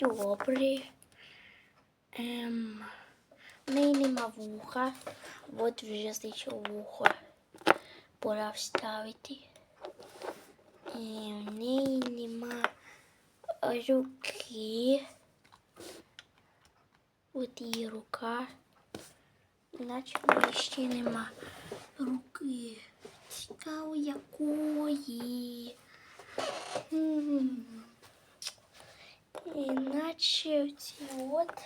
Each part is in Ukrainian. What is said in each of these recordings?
добрий. Ем, неї нема вуха. От вже знайшов вухо. Пора вставити. І в неї нема руки. От її рука. Іначе в ще нема руки. Цікаво якої. Іначе ці от.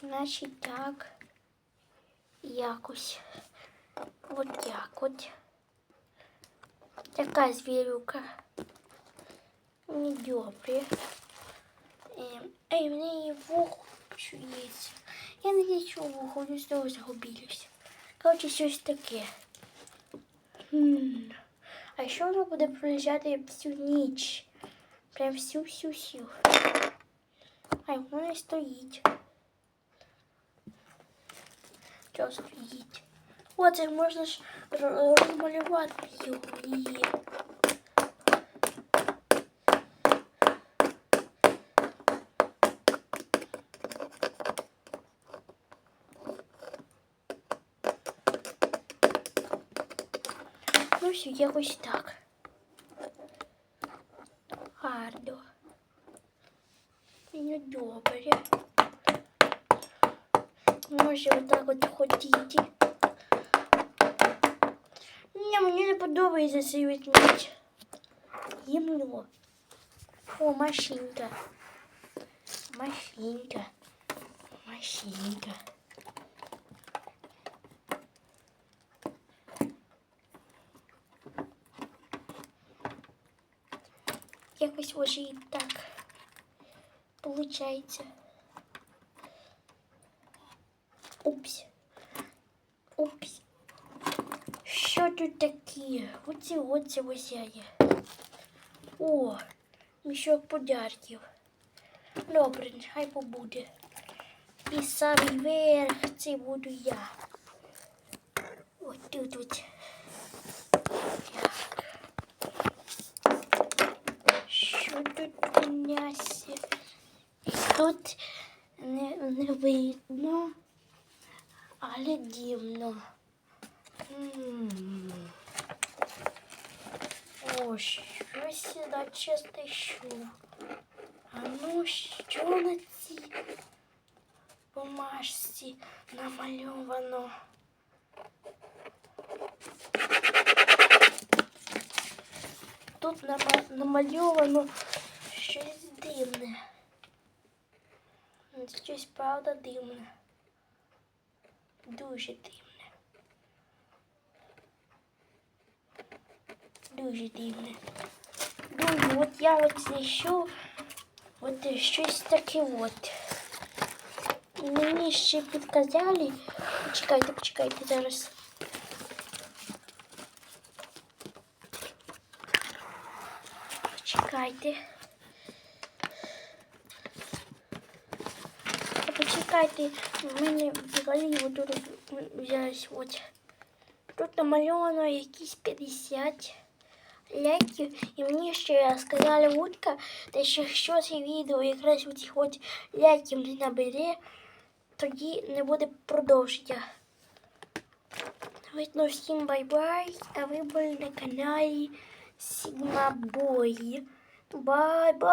Значить так. Якось. От так от. Така звірюка. Недобре. Ем, Ей, в неї вухо чується. Я не лічу вухо, не знову загубилась. Коротше, щось таке. Хм. А що воно буде пролежати всю ніч? Прям всю-всю-всю. Ай, воно не стоїть. Що стоїть? О, це можна ж розмалювати його. І... Ну, все, якось так. Гарно. Ну, добре. Може отак от ходити. Ні, мені не подобається цей ведмідь. Їмно. О, машинка. Машинка. Машинка. Якось може і так. Получається. Упс. Упс. Що тут таке? Оці оці висяє. О, мішок подарків. Добре, хай побуде. І самий верх це буду я. Ось тут от. Так. Що тут у нас? Тут не, не видно, але дивно. М. О, щось наче знайшов. А ну, що на цій бумажці намальовано? Тут намальовано щось дивне. Щось правда дивне. Дуже дивне. Дуже дивне. Дуже, от я от знайшов от щось таке от. Мені ще підказали. Почекайте, почекайте зараз. Почекайте. Почекайте, в мене взагалі отут взялось от. Тут намальовано якісь 50 ляків. І мені ще сказали утка, та що якщо це відео якраз у цих от ляків не набере, тоді не буде продовження. Видно всім бай-бай, а ви були на каналі Sigma Boy. Бай-бай!